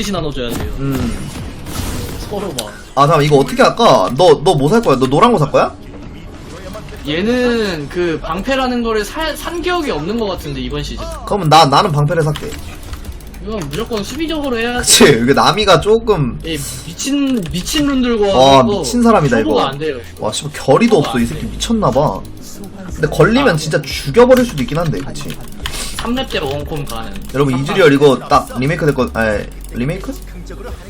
먹듯이 나눠줘야 돼요. 음. 서로 막. 아, 잠깐 이거 어떻게 할까? 너, 너 뭐 살 거야? 너 노란 거 살 거야? 얘는 그 방패라는 거를 사, 산 기억이 없는 것 같은데 이번 시즌. 그러면 나, 나는 방패를 살게. 이건 무조건 수비적으로 해야 지. 그치, 이게 나미가 조금, 이 미친 미친 룬들과 와, 이거 미친 사람이다, 초보가 이거. 안 돼요. 와, 씨발, 결의도 없어. 이 새끼 미쳤나 봐. 근데 걸리면 진짜 죽여버릴 수도 있긴 한데, 그치? 3렙 때 원콤 가는. 여러분, 이즈리얼 이거 딱 리메이크 됐거, 아니, 리메이크?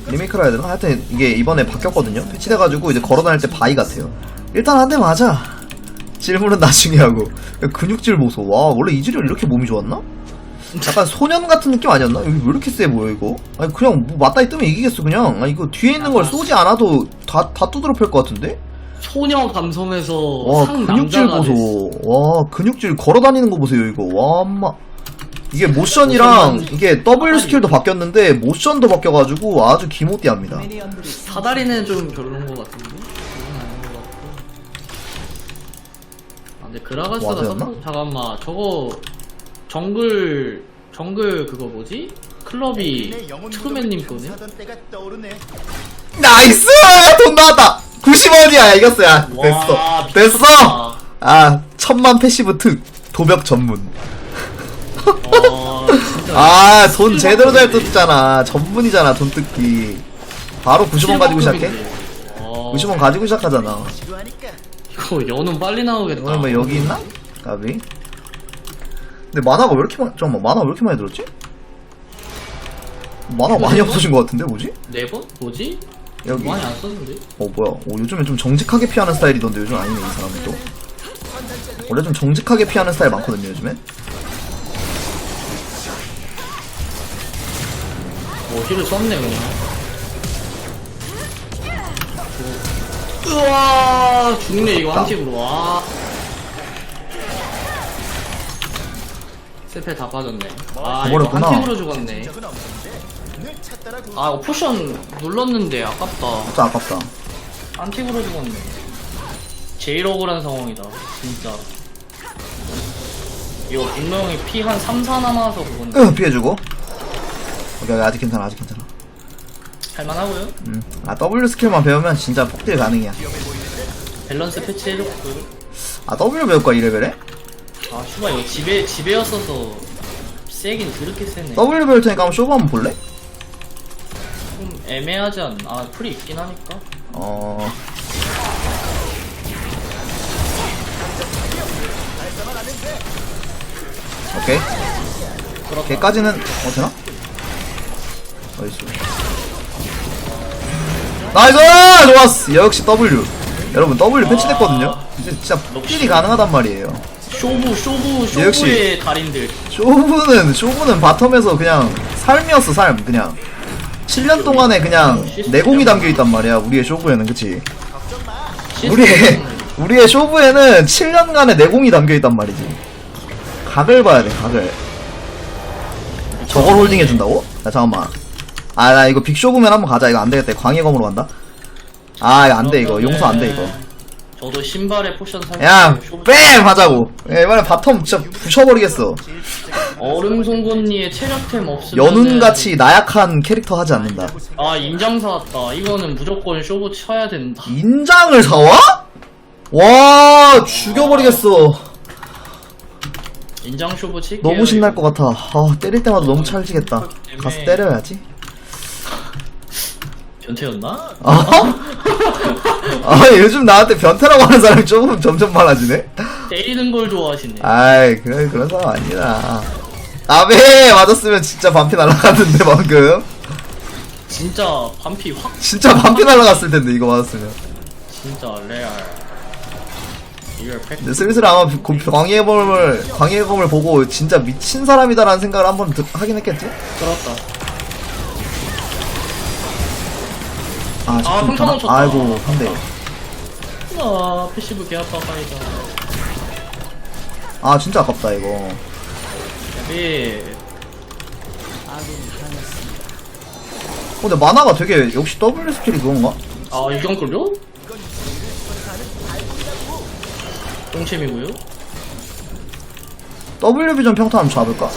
리메이크라 해야 되나? 하여튼, 이게 이번에 바뀌었거든요? 패치돼가지고 이제 걸어다닐 때 바위 같아요. 일단 한 대 맞아. 질문은 나중에 하고. 근육질 보소. 와, 원래 이즈리얼 이렇게 몸이 좋았나? 약간 소년 같은 느낌 아니었나? 여기 왜 이렇게 세 보여, 이거? 아니, 그냥 뭐 맞다이 뜨면 이기겠어, 그냥. 아, 이거 뒤에 있는 걸 쏘지 않아도 다, 다 두드려 팰 것 같은데? 소녀 감성에서 와, 상 근육질. 보소. 와, 근육질 걸어다니는 거 보세요, 이거. 와, 엄마. 이게 모션이랑, 이게 W 스킬도 바뀌었는데, 모션도 바뀌어가지고 아주 기모띠합니다. 사다리는 좀 별로인 것 같은데. 그건 아닌 것 같고. 아, 근데 그라가스가 와드였나? 서포 잠깐만 저거 정글 정글 그거 뭐지? 클럽이 트루맨님 거네. 나이스! 돈 나왔다! 90원이야, 이겼어, 야. 됐어. 와, 됐어! 미쳤다. 아, 천만 패시브 특, 도벽 전문. 어. 아, 돈 제대로 잘 뜯잖아. 전문이잖아, 돈 뜯기. 바로 90원 가지고 시작해? 어, 90원 가지고 시작하잖아. 이거 연은 빨리 나오겠다. 오늘 뭐 여기 있나? 가비. 근데 만화가 왜 이렇게 많이, 잠깐만, 만화 왜 이렇게 많이 들었지? 만화가 많이 없어진 것 같은데, 뭐지? 네 번? 뭐지? 여기. 많이 안 썼는데? 어, 뭐야. 어, 요즘엔 좀 정직하게 피하는 스타일이던데, 요즘 아니네, 이 사람은 또. 원래 좀 정직하게 피하는 스타일 많거든요, 요즘엔. 뭐 힐을 썼네 그냥. 우와 죽네 이거 한 팁으로 와. 세페 다 빠졌네. 아 이거 가버렸구나. 한 팁으로 죽었네. 아 이거 포션 눌렀는데 아깝다. 진짜 아깝다. 한 팁으로 죽었네. 제일 억울한 상황이다 진짜. 이거 분명히 피 한 3, 4 남아서 그건데 으, 피해주고. 오케이, 오케이, 아직 괜찮아, 아직 괜찮아. 할만하고요? 음. 아, W 스킬만 배우면 진짜 폭딜 가능이야. 밸런스 패치 해줬고 아, W 배울 거야, 2레벨에? 아 슈바 이거 집에 집에였어서 세긴 그렇게 세네 W 배울 테니까 한번 쇼부 한번 볼래? 좀 애매하지 않나 아 풀이 있긴 하니까 어. 오케이. 그렇다 걔까지는 어 되나? 나이스. 나이스! 좋았어. 역시 W. 여러분 W 패치됐거든요. 이제 진짜 폭딜이 가능하단 말이에요. 쇼부 쇼부 쇼부의 역시. 달인들 쇼부는 쇼부는 바텀에서 그냥 삶이었어 삶 그냥 7년 동안에 그냥 내공이 담겨 있단 말이야 우리의 쇼부에는 그치? 우리의 우리의 쇼부에는 7년간의 내공이 담겨 있단 말이지. 각을 봐야 돼, 각을. 저걸 홀딩 해준다고? 야, 잠깐만. 아, 나 이거 빅쇼부면 한번 가자. 이거 안 되겠다. 광해검으로 간다. 아, 이거 안 돼, 이거. 용서 안 돼, 이거. 저도 신발에 포션 살 야, 뺨! 하자고. 야, 이번에 바텀 진짜 부셔버리겠어. 얼음 송곳니에 체력템 없으면 연운같이 나약한 캐릭터 하지 않는다. 아 인장 사왔다 이거는 무조건 쇼부 쳐야 된다 인장을 사와? 와, 죽여버리겠어. 인장 쇼부 칠게요 너무 신날 것 같아. 아, 때릴 때마다 너무 찰지겠다. 가서 때려야지. 변태였나? 어? 아, 요즘 나한테 변태라고 하는 사람이 조금 점점 많아지네? 때리는 걸 좋아하시네 아이, 그래, 그런 사람 아니다. 아베! 맞았으면 진짜 반피 날아갔는데, 방금. 진짜 반피 확 진짜 반피 날아갔을 텐데, 이거 맞았으면. 진짜 레알 리얼 팩 근데 슬슬 아마 고- 광해검을, 광해검을 보고 진짜 미친 사람이다라는 생각을 한번 드- 하긴 했겠지? 들었다 아, 아, 지금 평타 가나? 놓쳤다. 아이고, 한대. 아 패시브 개 아파 파이다 아, 진짜 아깝다, 이거. 예 어, 근데 만화가 되게, 역시 W 스킬이 그건가? 아 이건 걸려? 똥챔이고요 W 비전 평타 한번 잡을까?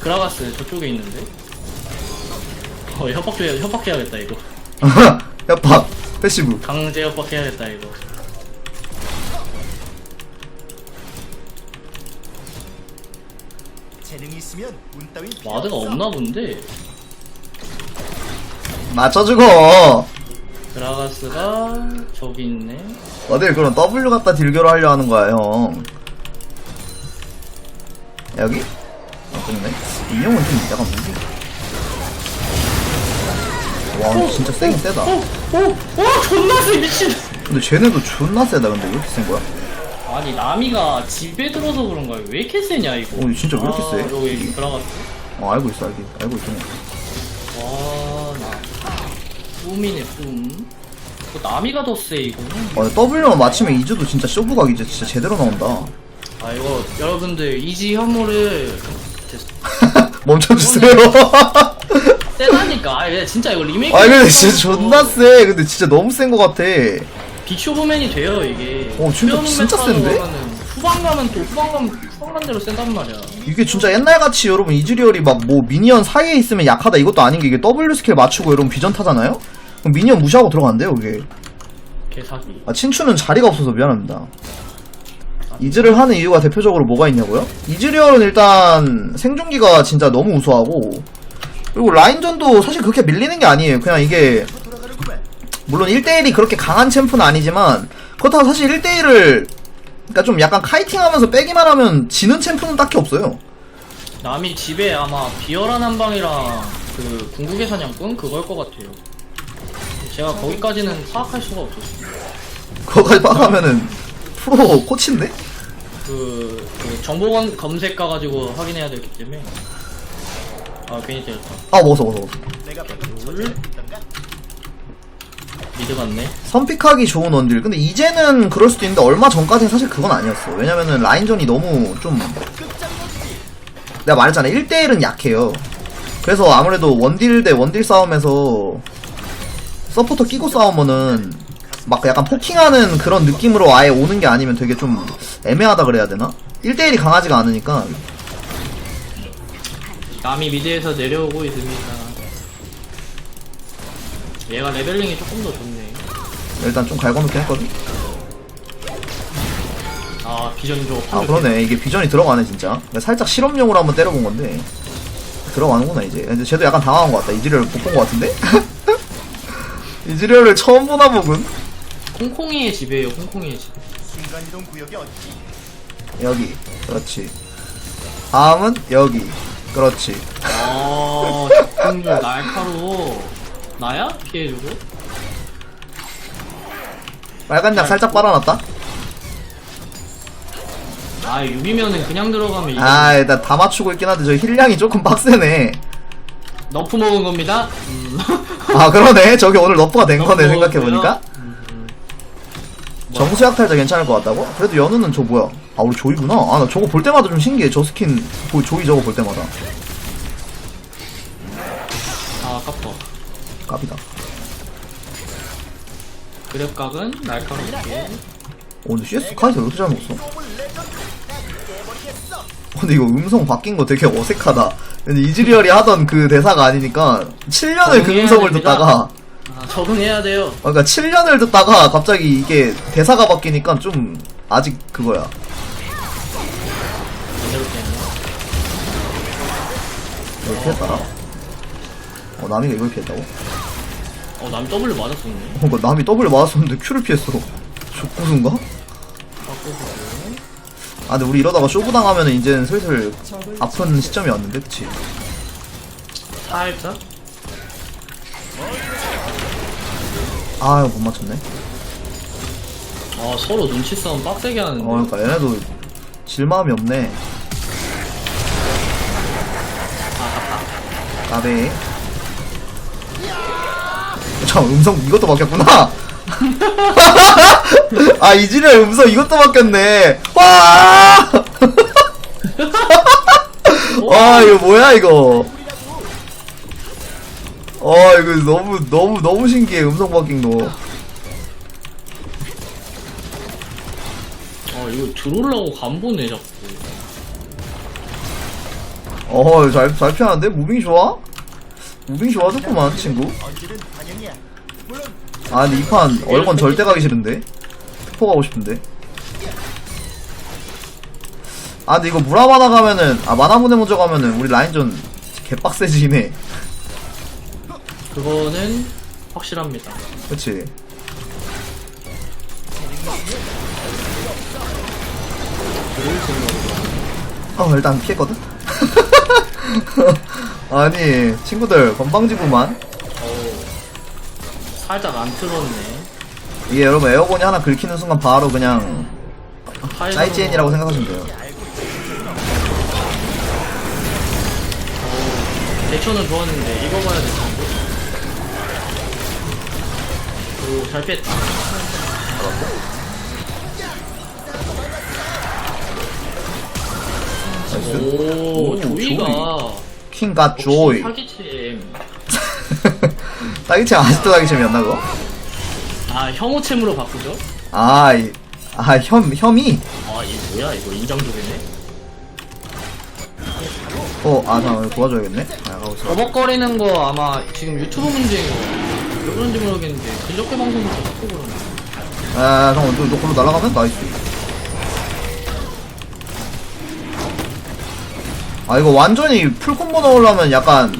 그라가스 저쪽에 있는데 어 협박해야 협박해야겠다 이거. 협박 패시브 강제 협박해야겠다 이거. 재능이 있으면 운 따윈 필요 와드가 없어. 없나 본데. 맞춰주고 드라가스가 저기 있네. 어딜 그럼 W 갖다 딜교로 하려 하는 거야 형 여기? 아 그러네 인형은 좀 약간 진짜 세긴 세다 오, 오, 오, 존나 세 미친. 근데 쟤네도 존나 세다 근데 왜 이렇게 센 거야? 아니 나미가 집에 들어서 그런가 왜 이렇게 세냐 이거. 어, 진짜 왜 이렇게 아, 세? 여기 드라가스. 어 알고 있어 알고, 알고 있긴 해 와나 뿜이네 뿜. 그 나미가 더 세 이거는. 아, W만 맞추면 이즈도 진짜 쇼부각 이제 진짜 제대로 나온다 아 이거 여러분들 이지 혐오를 멈춰주세요 세다니까. 아 진짜 이거 리메이크. 아 근데 진짜 존나 세 근데 진짜 너무 센 거 같아 빅쇼브맨이 돼요 이게. 어, 진짜- 수영맨 진짜 타고 센데? 가면은 후반 가면 또 후반 가면 후반 간 대로 센단 말이야. 이게 진짜 옛날같이 여러분 이즈리얼이 막 뭐 미니언 사이에 있으면 약하다 이것도 아닌 게 이게 W 스킬 맞추고 여러분 비전 타잖아요? 그럼 미니언 무시하고 들어간대요 그게 개사기. 아 친추는 자리가 없어서 미안합니다 이즈를 하는 이유가 대표적으로 뭐가 있냐고요? 이즈리얼은 일단 생존기가 진짜 너무 우수하고 그리고 라인전도 사실 그렇게 밀리는 게 아니에요 그냥 이게. 물론 1대1이 그렇게 강한 챔프는 아니지만 그렇다고 사실 1대1을 그러니까 좀 약간 카이팅하면서 빼기만 하면 지는 챔프는 딱히 없어요 남이 집에 아마 비열한 한방이랑 그 궁극의 사냥꾼 그걸 것 같아요. 제가 거기까지는 파악할 수가 없었어요. 그거까지 빠가면은 프로 코치인데? 그, 그 정보 검- 검색 가가지고 확인해야 되기 때문에. 아 괜히 때렸다. 아 먹었어 먹었어 먹었어? 미드 같네. 선픽하기 좋은 원딜 근데 이제는 그럴 수도 있는데 얼마 전까지는 사실 그건 아니었어 왜냐면은 라인전이 너무 좀 내가 말했잖아 1대1은 약해요 그래서 아무래도 원딜 대 원딜 싸움에서 서포터 끼고 싸우면은 막 약간 포킹하는 그런 느낌으로 아예 오는 게 아니면 되게 좀 애매하다 그래야 되나? 1대1이 강하지가 않으니까 남이 미드에서 내려오고 있습니다. 얘가 레벨링이 조금 더 좋네. 일단 좀 갈궈놓긴 했거든 아 비전 줘. 아 그러네 이게 비전이 들어가네 진짜 내가 살짝 실험용으로 한번 때려본 건데 들어가는구나 이제 근데 쟤도 약간 당황한 것 같다 이즈리얼 못본 것 같은데? 이즈리얼을 처음 보나 보군 콩콩이의 집이에요. 콩콩이의 집. 순간이동 구역이 어디지? 여기 그렇지 다음은 여기 그렇지 아 적중률 날카로워. 나야? 피해주고. 빨간 약 살짝 빨아놨다 아 유비면은 그냥 들어가면 이거 아 일단 다 맞추고 있긴 한데 저 힐량이 조금 빡세네 너프 먹은 겁니다. 음. 아 그러네 저기 오늘 너프가 된 거네 너프 생각해 보니까 먹었고요. 정수 약 탈자 괜찮을 것 같다고? 그래도 연우는 저 뭐야 아 우리 조이구나 아 나 저거 볼 때마다 좀 신기해 저 스킨 보- 조이 저거 볼 때마다 아 아깝다. 깝이다 그랩각은 날카롭게. 오 근데 CS 카이사 왜 이렇게 잘 먹었어? 어, 근데 이거 음성 바뀐 거 되게 어색하다 근데 이즈리얼이 하던 그 대사가 아니니까 7년을 그 음성을 됩니다. 듣다가 아, 적응해야 돼요. 어, 그러니까 7년을 듣다가 갑자기 이게 대사가 바뀌니까 좀 아직 그거야 이걸 피했더라 어 남이가 이걸 피했다고? 어, 남 W 맞았었네. 어, 그 남이 더블 맞았었는데 Q를 피했어 족구수인가? 바꿔보고. 아 근데 우리 이러다가 쇼부 당하면은 이제는 슬슬 아픈 시점이 왔는데 그치? 살짝. 아유 못 맞췄네 아, 서로 눈치 싸움 빡세게 하는데. 어 그러니까 얘네도 질 마음이 없네 까베 참 음성 이것도 바뀌었구나. 아 이지의 음성 이것도 바뀌었네. 와! 와 이거 뭐야 이거? 어 이거 너무 너무 너무 신기해 음성 바뀐 거. 아, 이거 들어오려고 간 보네, 자꾸. 어, 잘, 잘 피하는데? 무빙이 좋아? 무빙 좋아졌구만 친구 아 근데 이판 얼건 절대 가기 싫은데 특포 가고 싶은데 아 근데 이거 무라마나 가면은 아 마나무네 먼저 가면은 우리 라인전 개빡세지네 그거는 확실합니다. 그치 어 일단 피했거든 아니 친구들 건방지구만 살짝 안 틀었네. 이게 여러분 에어건이 하나 긁히는 순간 바로 그냥 사이지엔이라고 생각하시면 돼요 대처는 좋았는데 이거 봐야 될 텐데. 오, 잘 뺐다. 나이스 오, 오, 조이가 킹갓 조이 사기챔. 딸기챔 아직도 딸기챔이었나 그거? 아, 혐오챔으로 바꾸죠? 아, 이, 아, 혐, 혐이? 아, 이게 뭐야? 이거 인장족이네? 어, 아, 나 도와줘야겠네? 아, 가고 있어. 버벅거리는 거 아마 지금 유튜브 문제인 거. 왜 그런지 모르겠는데 근접계 방송부터 자꾸 그러네. 아, 잠깐만, 너, 너 걸로 날아가면? 나이스. 아, 이거 완전히 풀콤보 넣으려면 약간,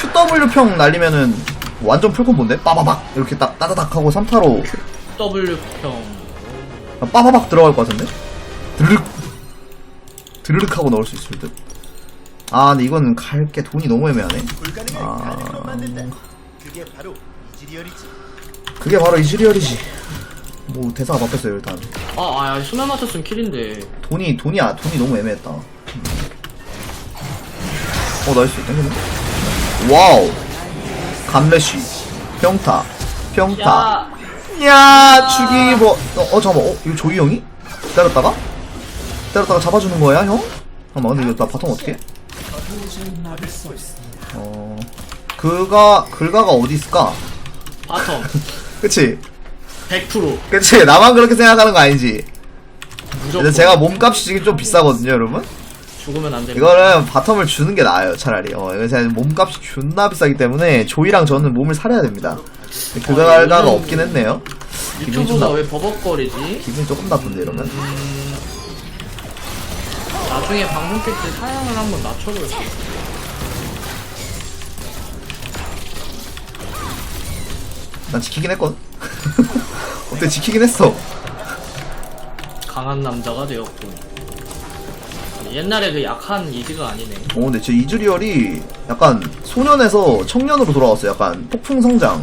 QW평 날리면은, 완전 풀콤보인데? 빠바박! 이렇게 딱, 따다닥 하고 3타로, W평. 빠바박 들어갈 것 같은데? 드르륵! 드르륵 하고 넣을 수 있을 듯? 아, 근데 이건 갈게 돈이 너무 애매하네. 아. 그게 바로 이지리얼이지. 그게 바로 이즈리얼이지. 뭐, 대사가 바뀌었어요, 일단. 아, 아, 수면 맞췄으면 킬인데. 돈이 돈이 아 돈이 너무 애매했다. 어 나이스 땡겼네. 와우. 감래쉬. 평타. 평타. 야! 야 죽이기 뭐. 어, 어 잠깐만. 어 이거 조이 형이? 때렸다가? 때렸다가 잡아주는 거야 형? 잠깐만 근데 이거 나 바텀 어떻게? 어. 그가 글가가 어디 있을까? 바텀. 그치? 100%. 그치? 나만 그렇게 생각하는 거 아니지? 무조건. 근데 제가 몸값이 지금 좀 비싸거든요 여러분? 죽으면 안 됩니다. 이거는 바텀을 주는 게 나아요 차라리 어 이거 제가 몸값이 존나 비싸기 때문에 조이랑 저는 몸을 사려야 됩니다 그 결과가 요즘- 없긴 했네요 기분이 유튜브가 좀왜 버벅거리지? 기분이 조금 나쁜데 이러면 나중에 방송 킬때 사양을 한번 낮춰볼게요. 난 지키긴 했거든 어때 지키긴 했어 강한 남자가 되었고. 옛날에 그 약한 이지가 아니네. 어 근데 제 이즈리얼이 약간 소년에서 청년으로 돌아왔어 약간 폭풍 성장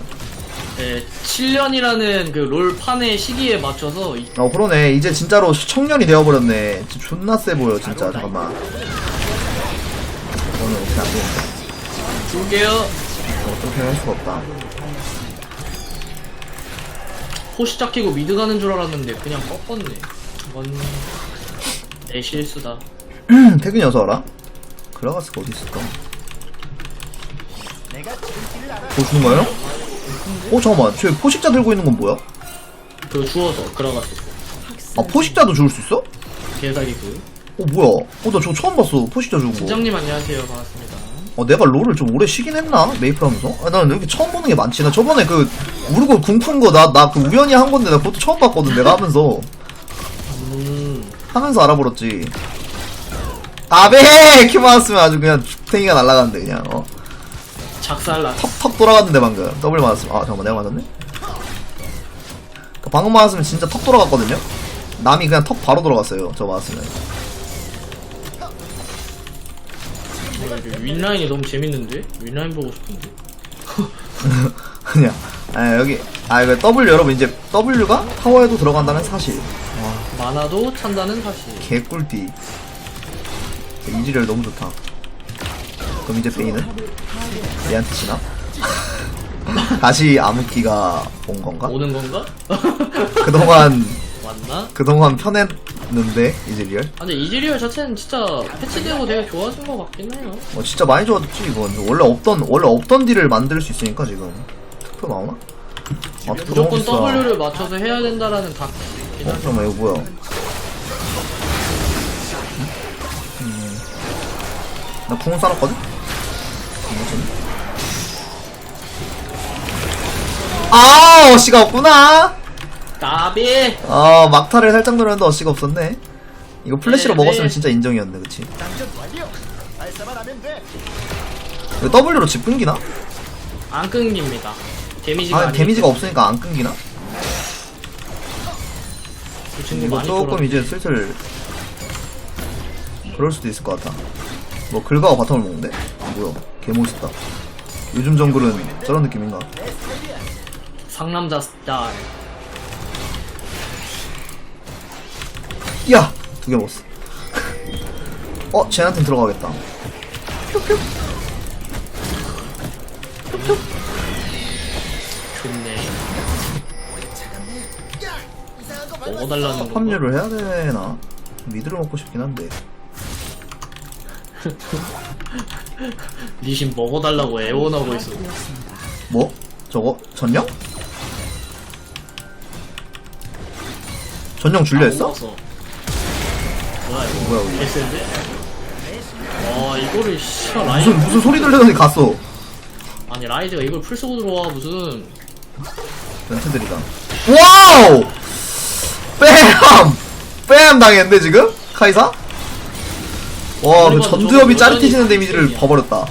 네, 7년이라는 그 롤판의 시기에 맞춰서 이- 어 그러네 이제 진짜로 청년이 되어버렸네 진짜 존나 세 보여 진짜 잠깐만 이거는 어떻게 안 되는데 줄게요. 어떻게 할 수가 없다 포시 짝키고 미드 가는 줄 알았는데 그냥 꺾었네. 이건 내 실수다. 태균이 어서 와라 글라가스가 어디 있을까. 뭐 주는 거예요? 어 잠깐만 저 포식자 들고 있는 건 뭐야? 그 주워서 들어갔어. 아 포식자도 줄수 있어? 개사기 그. 어 뭐야 어 나 저거 처음 봤어 포식자 주는 거 팀장님 안녕하세요. 반갑습니다. 어, 내가 롤을 좀 오래 쉬긴 했나? 메이플 하면서? 아, 나는 이렇게 처음 보는 게 많지. 나 저번에 그, 우르고 궁푼 거, 나, 나 그 우연히 한 건데, 나 그것도 처음 봤거든, 내가 하면서. 음, 하면서 알아버렸지. 아베! 키 맞았으면 아주 그냥 죽탱이가 날아갔는데, 그냥, 어. 작살났. 턱턱 돌아갔는데, 방금. 더블 맞았으면. 아, 잠깐만, 내가 맞았네? 그 방금 맞았으면 진짜 턱 돌아갔거든요? 남이 그냥 턱 바로 돌아갔어요, 저 맞았으면. 윈라인이 너무 재밌는데? 윈라인 보고 싶은데. 그냥. 아, 여기. 아, 이거 W 여러분, 이제 W가 타워에도 들어간다는 사실. 만화도 찬다는 사실. 개꿀띠 이즈리얼 너무 좋다 그럼 이제 베이는? 얘한테 지나? 다시 암흑기가 온 건가? 오는 건가? 그동안 맞나? 그동안 편했는데 이즈리얼? 아, 근데 이즈리얼 자체는 진짜 패치되고 되게 좋아진 것 같긴 해요. 어 진짜 많이 좋아졌지 이건 원래 없던 원래 없던 딜을 만들 수 있으니까 지금 투표 나오나? 아 투표 너무 무조건 비싸 W를 맞춰서 해야 된다라는 각. 어? 잠깐만 이거 뭐야 나 궁을 쌓았거든? 아 어시가 없구나 나비 아 막타를 살짝 노렸는데 어시가 없었네 이거 플래시로 네, 먹었으면 네. 진짜 인정이었네 그치. 이거 W로 집 끊기나? 안 끊깁니다 데미지가 아 데미지가 없으니까 안 끊기나? 그 친구 이거 많이 조금 이제 슬슬 그럴 수도 있을 것 같아 뭐 긁어가 바텀을 먹는데? 뭐야 개멋있다 요즘 정글은 저런 느낌인가? 상남자 스타일 야! 두 개 먹었어 어? 쟤한테 들어가겠다 좋네 야, 이상한 거 말고. 먹어달라는 거 합류를 해야 되나? 미드를 먹고 싶긴 한데 리신 먹어달라고 애원하고 있어 뭐? 저거? 전령? 전령 줄려 했어? 먹었어. 뭐야 이거 뭐야 이거 개센데? 와 이거를 씨 라이 무슨 무슨 소리 들리더니 갔어 아니 라이즈가 이걸 풀 쓰고 들어와 무슨 멘트들이다 와우! 뺨! 뺨 당했는데 지금? 카이사? 와, 그 전두엽이 짜릿해지는 데미지를. 봐버렸다.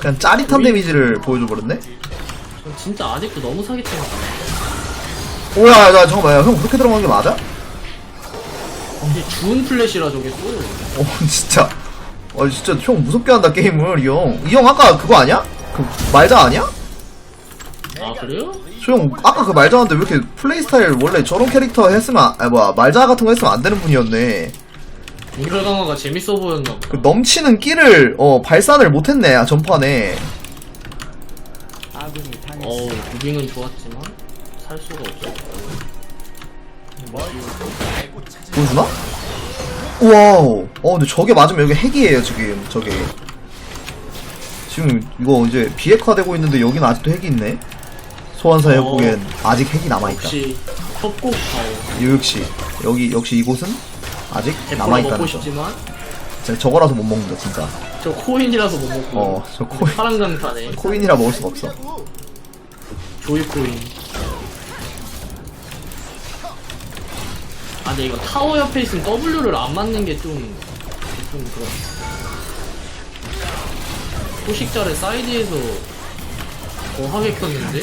그냥 짜릿한 데미지를 보여줘버렸네? 전 진짜 아직도 너무 사기치는 오야, 야, 잠깐만, 야, 형 그렇게 들어간 게 맞아? 이게 주운 플래시라 저게 또 어, 진짜. 어, 진짜 형 무섭게 한다, 게임을, 이 형. 이 형 아까 그거 아니야? 그, 말자 아니야? 아 그래요? 저 형, 아까 그 말자 하는데 왜 이렇게 플레이 스타일 원래 저런 캐릭터 했으면, 아, 뭐야, 말자 같은 거 했으면 안 되는 분이었네. 인별 강화가 재밌어 보였나 그 넘치는 끼를, 어, 발산을 못했네, 아, 전판에. 어우 무빙은 좋았지만 살 수가 없어 보여주나? 와우. 어, 근데 저게 맞으면 여기 핵이에요, 지금, 저게. 지금, 이거 이제 비핵화 되고 있는데 여기는 아직도 핵이 있네? 소환사의 어. 보기엔 아직 핵이 남아있다. 역시 협곡 파워 이 역시, 여기, 역시 이곳은 아직 100% 남아있다는 먹고 거. 싶지만 저거라서 못 먹는다, 진짜. 저 코인이라서 못 먹고 어, 저 코인, 파란 강타네 코인이라 먹을 수가 없어. 조이 코인 아 근데 이거 타워 옆에 있으면 W를 안 맞는 게 좀 좀 그렇다 소식자를 사이드에서 거하게 켰는데?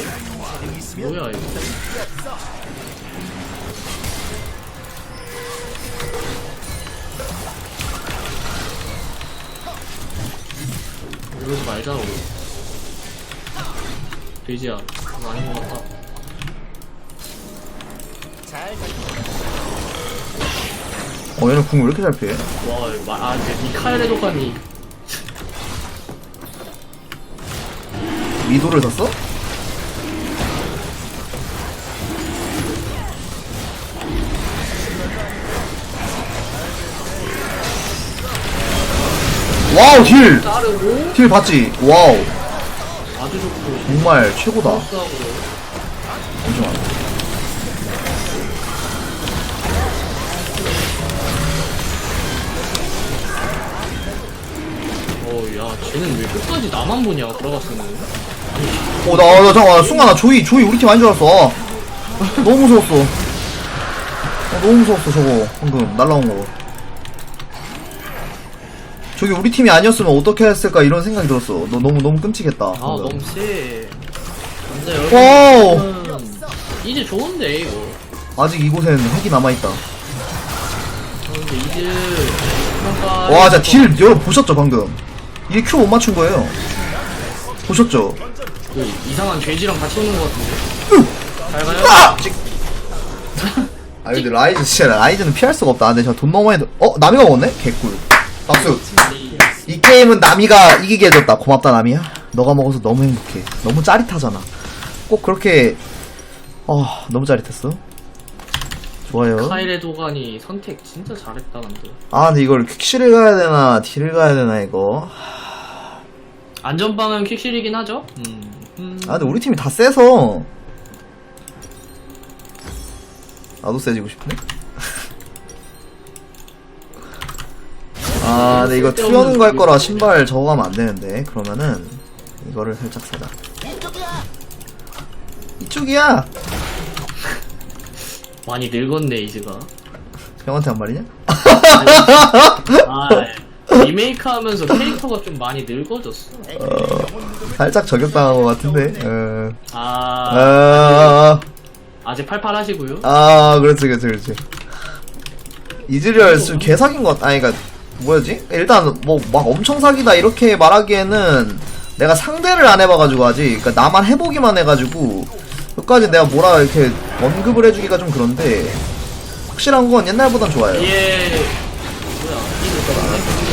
뭐야 이거 이러지 말자 우리. 돼지야. 그거 아닌 것 같다 잘 어, 얘는 궁을 왜 이렇게 잘 피해? 와 이거 말, 아 이제 미카엘의 독한이 미도를 샀어? 와우, 딜 봤지? 와우. 아주 좋고 정말 최고다. 싸고 잠시만. 어야 쟤는 왜 끝까지 나만 보냐 들어갔으면 어, 나, 나, 잠깐만. 순간, 나 조이, 조이 우리 팀 아닌 줄 알았어. 아, 너무 무서웠어. 아, 너무 무서웠어, 저거. 방금, 날라온 거. 저기 우리 팀이 아니었으면 어떻게 했을까, 이런 생각이 들었어. 너 너무, 너무 끔찍했다. 아 방금. 너무 세 남자 와우. 여러분 이제 좋은데 이거 아직 이곳엔 핵이 남아있다. 어, 근데 이제 뭔가 와, 진짜 딜, 여러분 보셨죠, 방금? 이게 큐 못 맞춘 거예요. 보셨죠? 그 이상한 돼지랑 같이 오는 것 같은데 잘 가요? 아! 찍. 아, 근데 라이즈, 진짜 라이즈는 피할 수가 없다. 근데 저돈 너무 많이, 들- 어, 나미가 먹었네? 개꿀. 박수. 이 게임은 나미가 이기게 해줬다. 고맙다, 나미야. 너가 먹어서 너무 행복해. 너무 짜릿하잖아. 꼭 그렇게, 어, 너무 짜릿했어. 좋아요. 카일의 도가니 선택 진짜 잘했다 근데 아, 근데 이걸 퀵실을 가야 되나, 딜을 가야 되나, 이거. 안전방은 퀵실이긴 하죠 음. 음. 아, 근데 우리 팀이 다 세서. 나도 세지고 싶네. 아, 아 근데 이거 투여는 갈 거라 신발 저거 가면 안 되는데 그러면은 이거를 살짝 사자. 이쪽이야. 이쪽이야! 많이 늙었네 이즈가. 형한테 한 말이냐? 아 리메이크 하면서 캐릭터가 좀 많이 늙어졌어. 어, 살짝 저격당한 것 같은데? 어, 아. 아, 아직 팔팔하시고요? 아 그렇지 그렇지 그렇지. 이즈리얼 좀 개사기인 것 같.. 아니 그니까 뭐였지? 일단 뭐 막 엄청 사기다 이렇게 말하기에는 내가 상대를 안 해봐가지고 아직 그니까 나만 해보기만 해가지고 끝까지 내가 뭐라 이렇게 언급을 해주기가 좀 그런데 확실한 건 옛날보단 좋아요. 뭐야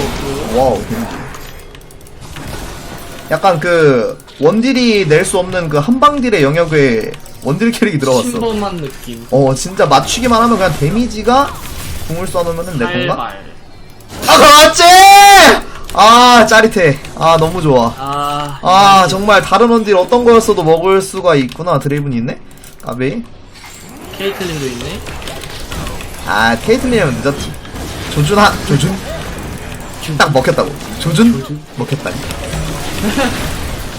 없고요 와우 데미지. 약간 그 원딜이 낼 수 없는 그 한방딜의 영역에 원딜 캐릭이 들어갔어. 신범한 느낌. 어 진짜 맞추기만 하면 그냥 데미지가 궁을 써놓으면은 내 건가? 아 그렇지! 아 짜릿해. 아 너무 좋아. 아 아 정말 다른 원딜 어떤 거였어도 먹을 수가 있구나. 드레이븐이 있네? 까비 케이틀린도 있네. 아 케이틀린은 늦었지. 조준 한 조준? 딱 먹혔다고. 조준? 먹혔다니.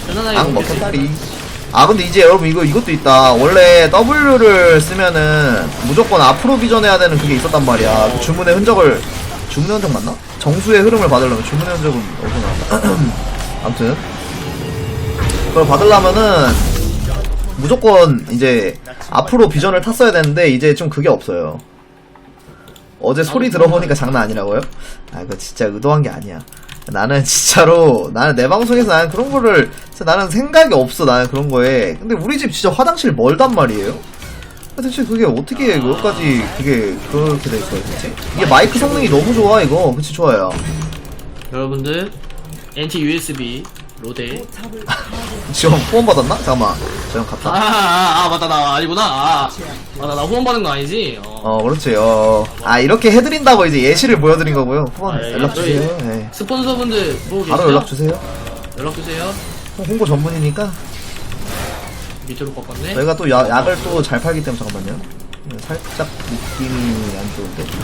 편안하게 먹겠습니다. 먹혔다리 아 근데 이제 여러분 이거 이것도 있다. 원래 W를 쓰면은 무조건 앞으로 비전해야 되는 그게 있었단 말이야. 그 주문의 흔적을 주문의 흔적 맞나? 정수의 흐름을 받으려면 주문의 흔적은 어디서 나왔나? 아무튼 그걸 받으려면은 무조건 이제 앞으로 비전을 탔어야 되는데 이제 좀 그게 없어요 어제 소리 들어보니까 장난 아니라고요? 아 이거 진짜 의도한 게 아니야 나는 진짜로 나는 내 방송에서 나는 그런 거를 나는 생각이 없어 나는 그런 거에 근데 우리 집 진짜 화장실 멀단 말이에요 대체 그게 어떻게 그것까지 그게 그렇게 돼 있어요 대체? 이게 마이크 성능이 너무 좋아 이거. 그치 좋아요. 여러분들 NT USB 로데. 지금 후원 받았나? 잠깐만. 저형 갔다. 아아 아, 맞다 나 아니구나. 아 맞다 나 후원 받은 거 아니지? 어. 어 그렇지 어아 이렇게 해드린다고 이제 예시를 보여드린 거고요. 후원 아, 예. 연락 주세요. 네. 스폰서분들? 바로 연락 주세요. 연락 주세요. 홍보 전문이니까 밑으로 꺾었네 저희가 또 야- 약을 또 잘 팔기 때문에 잠깐만요. 네, 살짝 느낌이 안 좋은데.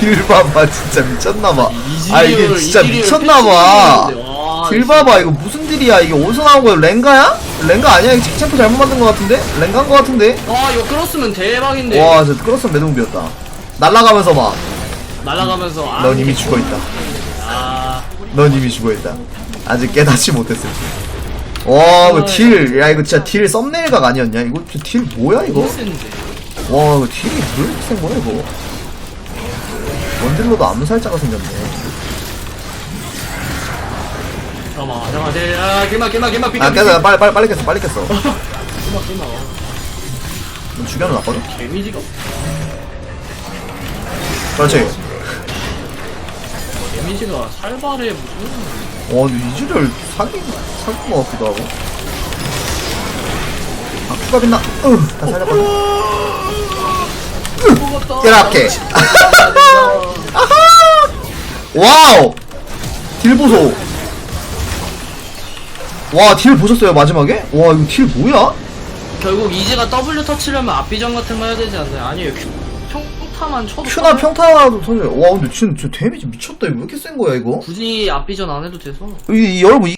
딜 봐봐 진짜 미쳤나봐. 아 이게 진짜 미쳤나봐. 딜 봐봐 이거 무슨 딜이야 이게 어디서 나온 거야 랭가야? 랭가 아니야 이거 챔프 잘못 만든 거 같은데? 랭가인 거 같은데? 아 이거 끌었으면 대박인데 와 진짜 크로스 매듭비였다. 날라가면서 막. 날아가면서 아, 넌 이미 죽어 있다. 아넌 이미 죽어있다. 아직 깨닫지 못했을 때. 와, 이거 딜, 야, 이거 진짜 딜 썸네일각 아니었냐? 이거 딜 뭐야, 이거? 와, 이거 딜이 왜 이렇게 센 거야, 이거? 원딜로도 암살자가 생겼네. 잠깐만 잠깐만 네, 아 길막 길막 비켜 아, 깼어. 빨리, 빨리, 빨리 깼어, 빨리 깼어. 길막 길막 넌 죽여놨거든? 데미지가 그렇지. 데미지가 살벌해 무슨 와, 근데 이즈를 사기, 사기인 것 같기도 하고. 아, 추가 빛나. 으, 다 살렸거든? 이렇게. 와우! 딜 보소. 와, 딜 보셨어요, 마지막에? 와, 이거 딜 뭐야? 결국 이즈가 W 터치려면 앞비전 같은 거 해야 되지 않나요? 아니에요 큐, 평타만 쳐도 큐나 평타도 터져요. 와, 근데 진짜 저 데미지 미쳤다. 이거 왜 이렇게 센 거야, 이거? 굳이 앞비전 안 해도 돼서 이, 이, 여러분, 이